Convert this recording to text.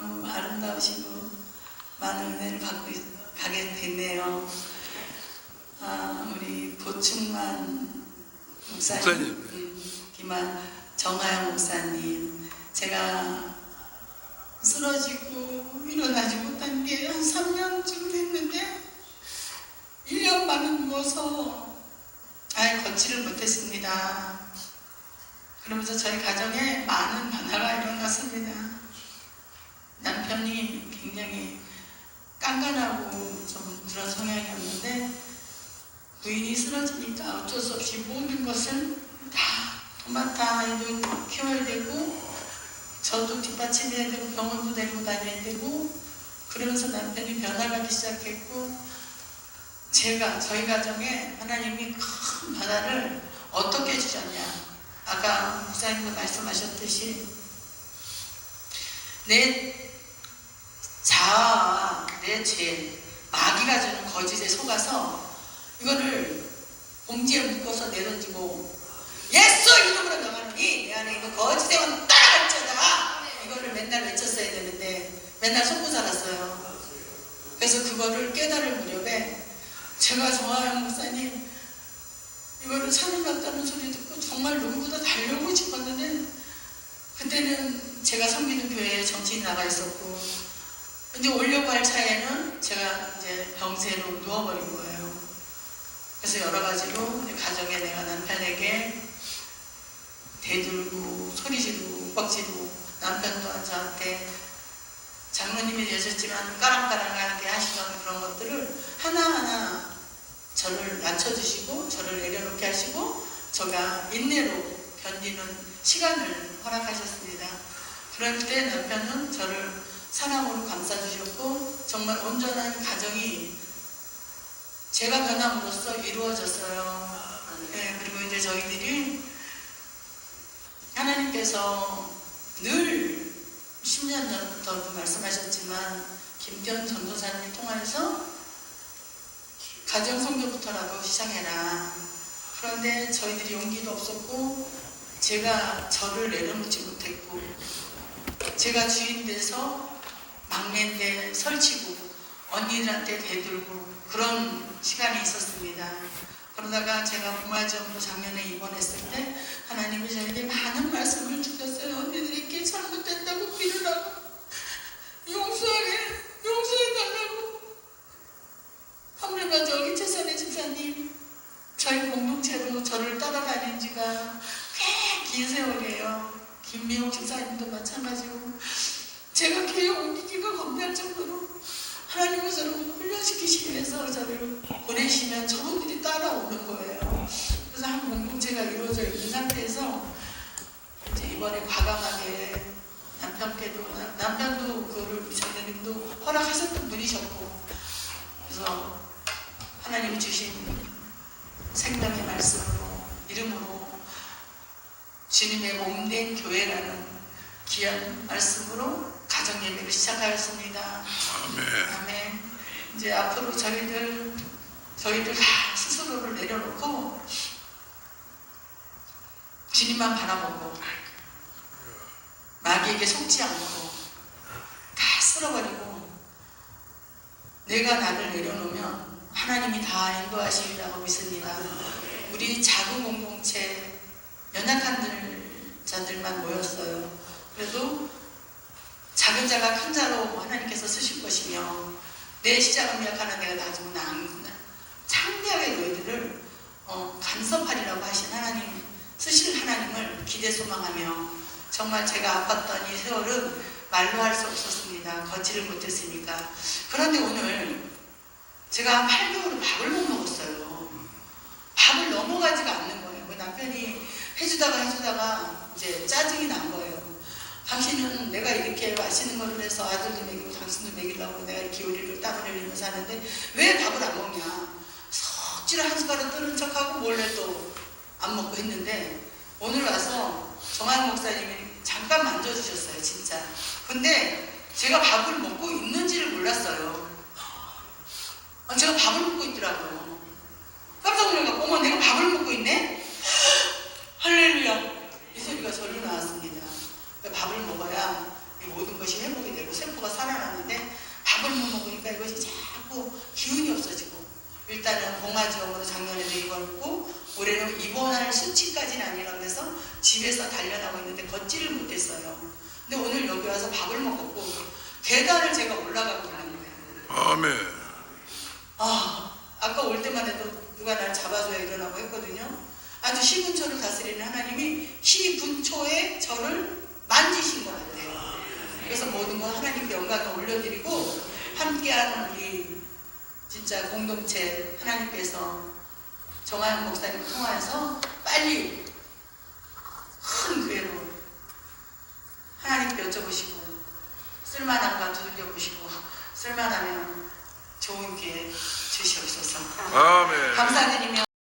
너무 아름다우시고 많은 은혜를 받고 있- 가게 됐네요. 아, 우리 보충만 목사님. 음, 김한 정하영 목사님, 제가 쓰러지고 일어나지 못한 게 한 3년쯤 됐는데 1년 반은 누워서 잘 걷지를 못했습니다. 그러면서 저희 가정에 많은 변화가 일어났습니다. 남편이 굉장히 깐깐하고 좀 그런 성향이었는데 부인이 쓰러지니까 어쩔 수 없이 모든 것을 다 도맡아 아이도 키워야 되고 저도 뒷받침해야 되고 병원도 데리고 다녀야 되고 그러면서 남편이 변화가기 시작했고 제가 저희 가정에 하나님이 큰 변화를 어떻게 주셨냐. 아까 목사님도 말씀하셨듯이 내 내 죄, 마귀가 주는 거짓에 속아서 이거를 봉지에 묶어서 내던지고 예수 이름으로 명하노니 내 안에 이거 거짓에 온 따라갈지어다. 이거를 맨날 외쳤어야 되는데 맨날 속고 살았어요. 그래서 그거를 깨달을 무렵에 제가 정하영 목사님 이거를 참여났다는 소리 듣고 정말 누구보다 달려오고 싶었는데 그때는 제가 섬기는 교회에 정신이 나가 있었고 이제 오려고 할 차에는 제가 이제 병세로 누워버린 거예요. 그래서 여러 가지로 가정에 내가 남편에게 대들고 소리 지르고 뻑 지르고 남편 또한 저한테 장로님이 되셨지만 까랑까랑하게 하시던 그런 것들을 하나하나 저를 낮춰주시고 저를 내려놓게 하시고 제가 인내로 견디는 시간을 허락하셨습니다. 그럴 때 남편은 저를 사랑으로 감싸주셨고 정말 온전한 가정이 제가 변함으로써 이루어졌어요. 네, 그리고 이제 저희들이 하나님께서 늘 10년 전부터도 말씀하셨지만 김견 전도사님 통해서 가정 성교부터라도 시작해라. 그런데 저희들이 용기도 없었고 제가 저를 내려놓지 못했고 제가 주인 돼서 막내인데 설치고 언니들한테 대들고 그런 시간이 있었습니다. 그러다가 제가 부마지원으로 작년에 입원했을 때 하나님이 저에게 많은 말씀을 주셨어요. 언니들에게 잘못된다고 빌으라고 용서하게 용서해달라고 하물며 저기 최선의 집사님 저희 공동체로 저를 따라다닌 지가 꽤 긴 세월이에요. 김미옥 집사님도 마찬가지고 제가 교회 옮기기가 겁날 정도로 하나님은 저를 훈련시키시기 위해서 저를 보내시면 저분들이 따라오는 거예요. 그래서 한 공동체가 이루어져 있는 상태에서 이제 이번에 과감하게 남편께도 남- 남편도 그거를 장로님도 허락하셨던 분이셨고 그래서 하나님이 주신 생명의 말씀으로 이름으로 주님의 몸된 교회라는 귀한 말씀으로 가정 예배를 시작하였습니다. 아멘. 아멘. 이제 앞으로 저희들 저희들 다 스스로를 내려놓고 주님만 바라보고 마귀에게 속지 않고 다 쓸어버리고 내가 나를 내려놓으면 하나님이 다 인도하시리라고 믿습니다. 우리 작은 공동체 연약한 자들만 모였어요. 그래도 작은 자가 큰 자로 하나님께서 쓰실 것이며 내 시작은 약하나 내가 나중은 안 창대하게 너희들을 어, 간섭하리라고 하신 하나님 쓰실 하나님을 기대 소망하며 정말 제가 아팠던 이 세월은 말로 할 수 없었습니다. 걷지를 못했으니까. 그런데 오늘 제가 한 8개월 밥을 못 먹었어요. 밥을 넘어가지가 않는 거예요. 그 남편이 해주다가 해주다가 이제 짜증이 난 거예요. 당신은 내가 이렇게 맛있는 거를 해서 아들도 먹이고 당신도 먹이려고 내가 이렇게 요리를 땀을 흘리면서 하는데 왜 밥을 안 먹냐. 석지를 한 숟가락 뜨는 척하고 몰래 또 안 먹고 했는데 오늘 와서 정한 목사님이 잠깐 만져주셨어요, 진짜. 근데 제가 밥을 먹고 있는지를 몰랐어요. 아, 제가 밥을 먹고 있더라고요. 깜짝 놀라서 어머 내가 밥을 먹고 있네? 할렐루야 이 소리가 절로 나왔습니다. 밥을 먹어야 이 모든 것이 회복이 되고 세포가 살아나는데 밥을 못 먹으니까 이것이 자꾸 기운이 없어지고 일단은 봉화지원으로 작년에도 입원했고 올해는 입원할 수치까지는 아니라면서 집에서 달려나고 있는데 걷지를 못했어요. 근데 오늘 여기 와서 밥을 먹었고 계단을 제가 올라가고 있는데 아멘. 아 아까 올 때만 해도 누가 날 잡아줘야 일어나고 했거든요. 아주 시분초를 다스리는 하나님이 시분초에 저를 만지신 것 같아요. 그래서 모든 걸 하나님께 영광을 올려드리고 함께하는 우리 진짜 공동체 하나님께서 정하영 목사님 통하여서 빨리 큰 교회로 하나님께 여쭤보시고 쓸만한가 두들겨 보시고 쓸만하면 좋은 기회 주시옵소서. 아멘. 감사드리며.